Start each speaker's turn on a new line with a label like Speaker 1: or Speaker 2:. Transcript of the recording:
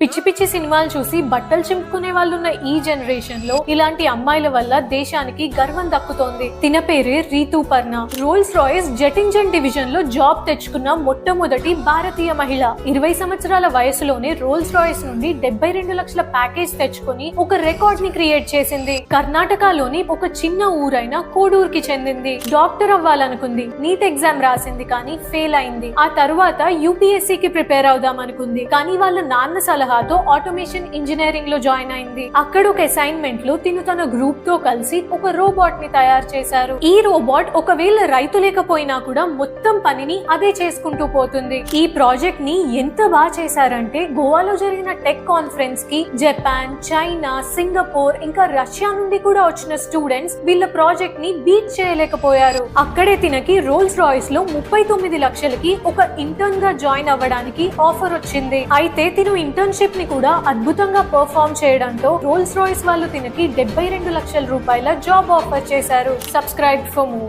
Speaker 1: పిచ్చి పిచ్చి సినిమాలు చూసి బట్టలు చింపుకునే వాళ్ళున్న ఈ జనరేషన్లో ఇలాంటి అమ్మాయిల వల్ల దేశానికి గర్వం దక్కుతోంది. తిన పేరే Rituparna. Rolls Royce jet engine డివిజన్లో జాబ్ తెచ్చుకున్న మొట్టమొదటి భారతీయ మహిళ. ఇరవై సంవత్సరాల వయసులోనే రోల్స్ రాయస్ నుండి డెబ్బై రెండు లక్షల ప్యాకేజ్ తెచ్చుకుని ఒక రికార్డ్ని క్రియేట్ చేసింది. కర్ణాటకలోని ఒక చిన్న ఊరైన కోడూరుకి చెందింది. డాక్టర్ అవ్వాలనుకుంది. నీట్ ఎగ్జామ్ రాసింది కానీ ఫెయిల్ అయింది. ఆ తర్వాత యూపీఎస్సీ కి ప్రిపేర్ అవుదాం అనుకుంది కానీ వాళ్ళ నాన్న సలహాతో ఆటోమేషన్ ఇంజనీరింగ్లో జాయిన్ అయింది. అక్కడ ఒక అసైన్మెంట్లో తిను తన గ్రూప్తో కలిసి ఒక రోబోట్ని తయారు చేశారు. ఈ రోబోట్ ఒకవేళ రైతు లేకపోయినా కూడా మొత్తం పనిని అదే చేసుకుంటూ పోతుంది. ఈ ప్రాజెక్ట్ని ఎంత బాగా చేశారంటే గోవాలో జరిగిన టెక్ కాన్ఫరెన్స్కి జపాన్ చైనా సింగపూర్ ఇంకా రష్యా నుండి కూడా వచ్చిన స్టూడెంట్స్ వీళ్ళ ప్రాజెక్ట్ని బీట్ చేయలేకపోయారు. అక్కడే తినకి రోల్స్ రాయిస్లో ముప్పై తొమ్మిది లక్షలకి ఒక ఇంటర్న్గా జాయిన్ అవ్వడానికి ఆఫర్ వచ్చింది. అయితే తిను ఇంటర్న్షిప్ని కూడా అద్భుతంగా పర్ఫామ్ చేయడంతో రోల్స్ రాయిస్ వాళ్ళు తినకి డెబ్బై రెండు లక్షల రూపాయల జాబ్ ఆఫర్ చేశారు. Subscribe for move